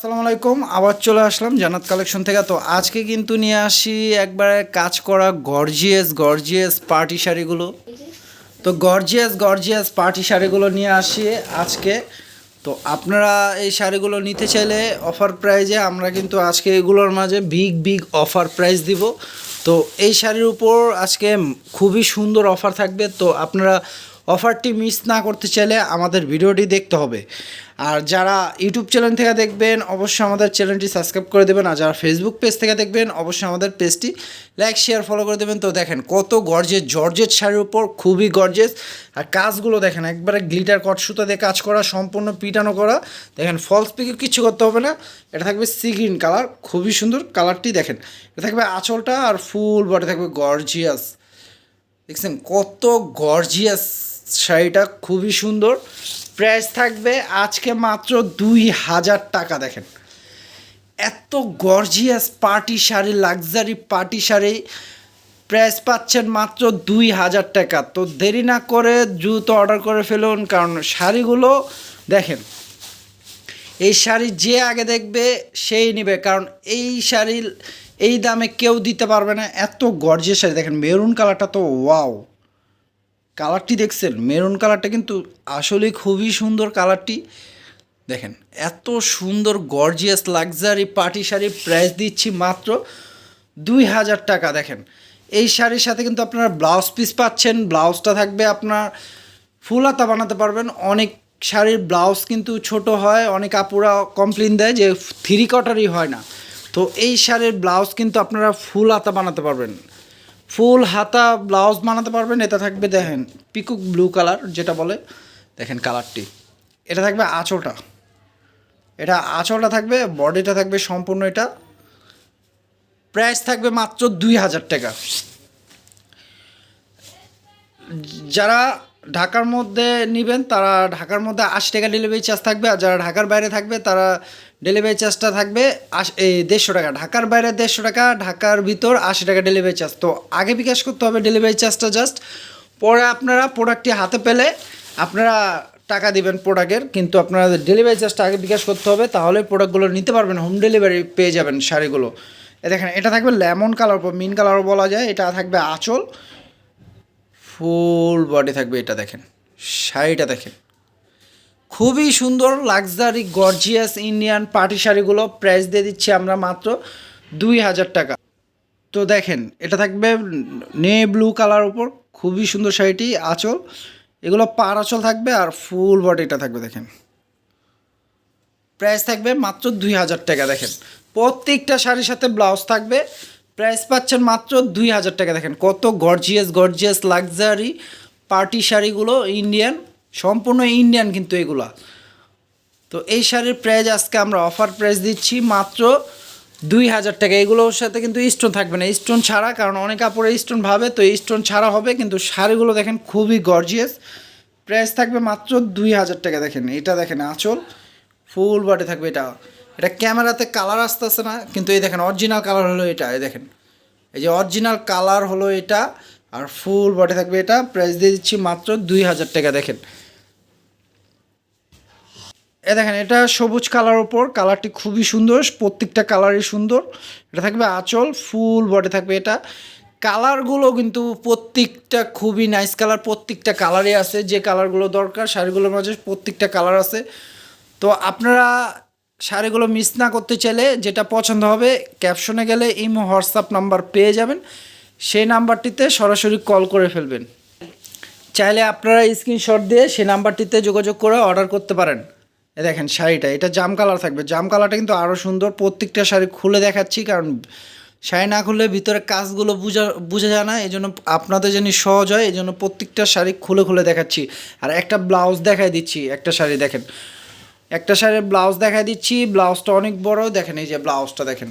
আসসালামু আলাইকুম, আবার চলে আসলাম জান্নাত কালেকশন থেকে। তো আজকে কিন্তু নিয়ে আসি একবারে কাজ করা গর্জিয়াস গর্জিয়াস পার্টি শাড়িগুলো। তো গর্জিয়াস গর্জিয়াস পার্টি শাড়িগুলো নিয়ে আসি আজকে। তো আপনারা এই শাড়িগুলো নিতে চাইলে অফার প্রাইজে আমরা কিন্তু আজকে এগুলোর মাঝে বিগ বিগ অফার প্রাইস দিব। তো এই শাড়ির উপর আজকে খুবই সুন্দর অফার থাকবে। তো আপনারা অফারটি মিস না করতে চাইলে আমাদের ভিডিওটি দেখতে হবে। আর যারা ইউটিউব চ্যানেল থেকে দেখবেন, অবশ্যই আমাদের চ্যানেলটি সাবস্ক্রাইব করে দেবেন। আর যারা ফেসবুক পেজ থেকে দেখবেন, অবশ্যই আমাদের পেজটি লাইক শেয়ার ফলো করে দেবেন। তো দেখেন, কত গর্জেস জর্জেট শাড়ির উপর খুবই গর্জেস আর কাজগুলো দেখেন, একবারে গ্লিটার কট সুতা দিয়ে কাজ করা, সম্পূর্ণ পিটানো করা। দেখেন ফলস পিকে কিছু করতে হবে না। এটা থাকবে সি গ্রিন কালার খুবই সুন্দর কালারটি দেখেন। এটা থাকবে আঁচলটা আর ফুল বডি থাকবে গর্জিয়াস দেখছেন, কত গর্জিয়াস শাড়িটা খুবই সুন্দর। প্রাইস থাকবে আজকে মাত্র দুই হাজার টাকা, দেখেন। এত gorgeous party sari luxury party sari. Price পাচ্ছেন মাত্র দুই হাজার টাকা। তো দেরি না করে দ্রুত অর্ডার করে ফেলুন, কারণ শাড়িগুলো, দেখেন, এই শাড়ি যে আগে দেখবে, সেই নেবে। কারণ এই শাড়ি, এই দামে কেউ দিতে পারবে না। এত গর্জিয়াস শাড়ি, দেখেন মেরুন কালারটা তো ওয়াও কালারটি দেখছেন? মেরুন কালারটা কিন্তু আসলে খুবই সুন্দর কালারটি। দেখেন, এত সুন্দর gorgeous luxury party sari price দিচ্ছি মাত্র দুই হাজার টাকা। দেখেন, এই শাড়ির সাথে কিন্তু আপনারা ব্লাউজ পিস পাচ্ছেন ব্লাউজটা থাকবে আপনার ফুল হাতা বানাতে পারবেন। অনেক শাড়ির ব্লাউজ কিন্তু ছোট হয়, অনেক আপুরা কমপ্লেন দেয় যে থ্রি কটারই হয় না। তো এই শাড়ির ব্লাউজ কিন্তু আপনারা ফুল হাতা বানাতে পারবেন। ফুল হাতা ব্লাউজ বানাতে পারবেন, এটা থাকবে দেখেন পিকুক ব্লু কালার যেটা বলে, দেখেন কালারটি। এটা থাকবে আঁচলটা। এটা আঁচলটা থাকবে, বডিটা থাকবে সম্পূর্ণ এটা। প্রাইস থাকবে মাত্র দুই হাজার টাকা। যারা ঢাকার মধ্যে নেবেন, তারা ঢাকার মধ্যে আশি টাকা ডেলিভারি চার্জ থাকবে আর যারা ঢাকার বাইরে থাকবে, তারা ডেলিভারি চার্জটা থাকবে এই দেড়শো টাকা। ঢাকার বাইরে দেড়শো টাকা, ঢাকার ভিতর আশি টাকা ডেলিভারি চার্জ তো আগে বিকাশ করতে হবে ডেলিভারি চার্জটা জাস্ট পরে আপনারা প্রোডাক্টটি হাতে পেলে আপনারা টাকা দিবেন প্রোডাক্টের কিন্তু আপনারা ডেলিভারি চার্জটা আগে বিকাশ করতে হবে, তাহলে প্রোডাক্টগুলো নিতে পারবেন হোম ডেলিভারি পেয়ে যাবেন শাড়িগুলো। দেখেন, এটা থাকবে লেমন কালার মিন কালারও বলা যায়, এটা থাকবে আঁচল। ফুল বডি থাকবে, এটা দেখেন, শাড়িটা দেখেন। খুবই সুন্দর লাক্সারি গর্জিয়াস ইন্ডিয়ান পার্টি শাড়িগুলো প্রাইস দিয়ে দিচ্ছি আমরা মাত্র দুই হাজার টাকা। তো দেখেন, এটা থাকবে নে ব্লু কালার উপর, খুবই সুন্দর শাড়িটি, আঁচল। এগুলো পার আঁচল থাকবে আর ফুল বডিটা থাকবে, দেখেন। প্রাইস থাকবে মাত্র দুই হাজার টাকা, দেখেন। প্রত্যেকটা শাড়ির সাথে ব্লাউজ থাকবে প্রাইস পাচ্ছেন মাত্র দুই হাজার টাকা। দেখেন কত গর্জিয়াস গর্জিয়াস লাক্সারি পার্টি শাড়িগুলো ইন্ডিয়ান সম্পূর্ণ ইন্ডিয়ান কিন্তু এগুলা। তো এই শাড়ির প্রাইস আজকে আমরা অফার প্রাইস দিচ্ছি মাত্র দুই হাজার টাকা। এগুলোর সাথে কিন্তু স্টোন থাকবে না। স্টোন ছাড়া, কারণ অনেক কাপড়ে স্টোন ভাবে, তো স্টোন ছাড়া হবে, কিন্তু শাড়িগুলো দেখেন খুবই গর্জিয়াস প্রাইস থাকবে মাত্র দুই হাজার টাকা। দেখেন, এটা দেখেন আঁচল। ফুল বডি থাকবে এটা। এটা ক্যামেরাতে কালার আসতেছে না, কিন্তু এই দেখেন অরিজিনাল কালার হলো এটা, এই দেখেন। এই যে অরিজিনাল কালার হলো এটা, আর ফুল বডি থাকবে এটা প্রাইস দিয়ে দিচ্ছি মাত্র দুই হাজার টাকা, দেখেন। এ দেখেন, এটা সবুজ কালার ওপর কালারটি খুবই সুন্দর, প্রত্যেকটা কালারই সুন্দর। এটা থাকবে আঁচল ফুল বডি থাকবে এটা। কালারগুলো কিন্তু প্রত্যেকটা খুবই নাইস কালার প্রত্যেকটা কালারই আছে, যে কালারগুলো দরকার, শাড়িগুলোর মাঝে প্রত্যেকটা কালার আছে। তো আপনারা শাড়িগুলো মিস না করতে চাইলে যেটা পছন্দ হবে ক্যাপশনে গেলে ইমো, হোয়াটসঅ্যাপ নাম্বার পেয়ে যাবেন। সেই নাম্বারটিতে সরাসরি কল করে ফেলবেন। চাইলে আপনারা স্ক্রিনশট দিয়ে সেই নাম্বারটিতে যোগাযোগ করে অর্ডার করতে পারেন। এ দেখেন শাড়িটা, এটা জাম কালার থাকবে। জাম কালারটা কিন্তু আরও সুন্দর, প্রত্যেকটা শাড়ি খুলে দেখাচ্ছি, কারণ শাড়ি না খুললে ভিতরে কাজগুলো বোঝা বোঝা যায় না এই জন্য আপনাদের জন্য সহজ হয় এই জন্য প্রত্যেকটা শাড়ি খুলে খুলে দেখাচ্ছি। আর একটা ব্লাউজ দেখাই দিচ্ছি, একটা শাড়ি দেখেন। একটা শাড়ির ব্লাউজ দেখাই দিচ্ছি, ব্লাউজটা অনেক বড়, দেখেন এই যে ব্লাউজটা দেখেন।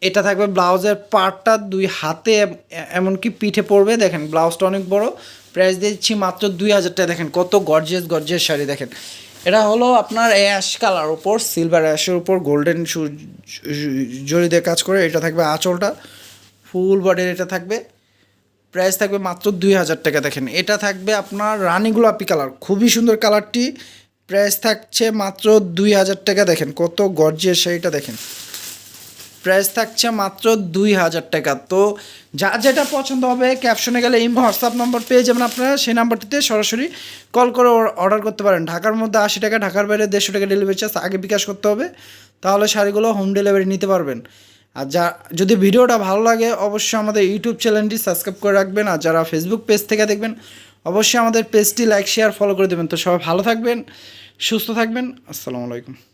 এটা থাকবে ব্লাউজের পার্টটা দুই হাতে, এম- এমনকি পিঠে পড়বে, দেখেন ব্লাউজটা অনেক বড়। প্রাইস দিচ্ছি মাত্র দুই হাজার টাকা, দেখেন কত গর্জিয়াস গর্জিয়াস শাড়ি, দেখেন। এটা হলো আপনার অ্যাশ কালার উপর সিলভার অ্যাশের উপর গোল্ডেন জড়ি দিয়ে কাজ করে, এটা থাকবে আঁচলটা। ফুল বডির এটা থাকবে। প্রাইস থাকবে মাত্র দুই হাজার টাকা, দেখেন। এটা থাকবে আপনার রানী গোলাপি কালার খুবই সুন্দর কালারটি প্রাইস থাকছে মাত্র দুই হাজার টাকা দেখেন, কত গর্জিয়াস শাড়িটা দেখেন। প্রাইস থাকছে মাত্র দুই হাজার টাকা। তো যা যেটা পছন্দ হবে ক্যাপশনে গেলে এই হোয়াটসঅ্যাপ নম্বর পেয়ে যাবেন আপনারা, সেই নাম্বারটিতে সরাসরি কল করে অর্ডার করতে পারেন। ঢাকার মধ্যে আশি টাকা, ঢাকার বাইরে দেড়শো টাকা ডেলিভারি চার্জ আগে বিকাশ করতে হবে, তাহলে শাড়িগুলো হোম ডেলিভারি নিতে পারবেন। আর যা, যদি ভিডিওটা ভালো লাগে, অবশ্যই আমাদের ইউটিউব চ্যানেলটি সাবস্ক্রাইব করে রাখবেন। আর যারা ফেসবুক পেজ থেকে দেখবেন অবশ্যই আমাদের পেজটি লাইক শেয়ার ফলো করে দেবেন। তো সবাই ভালো থাকবেন, সুস্থ থাকবেন। আসসালামু আলাইকুম।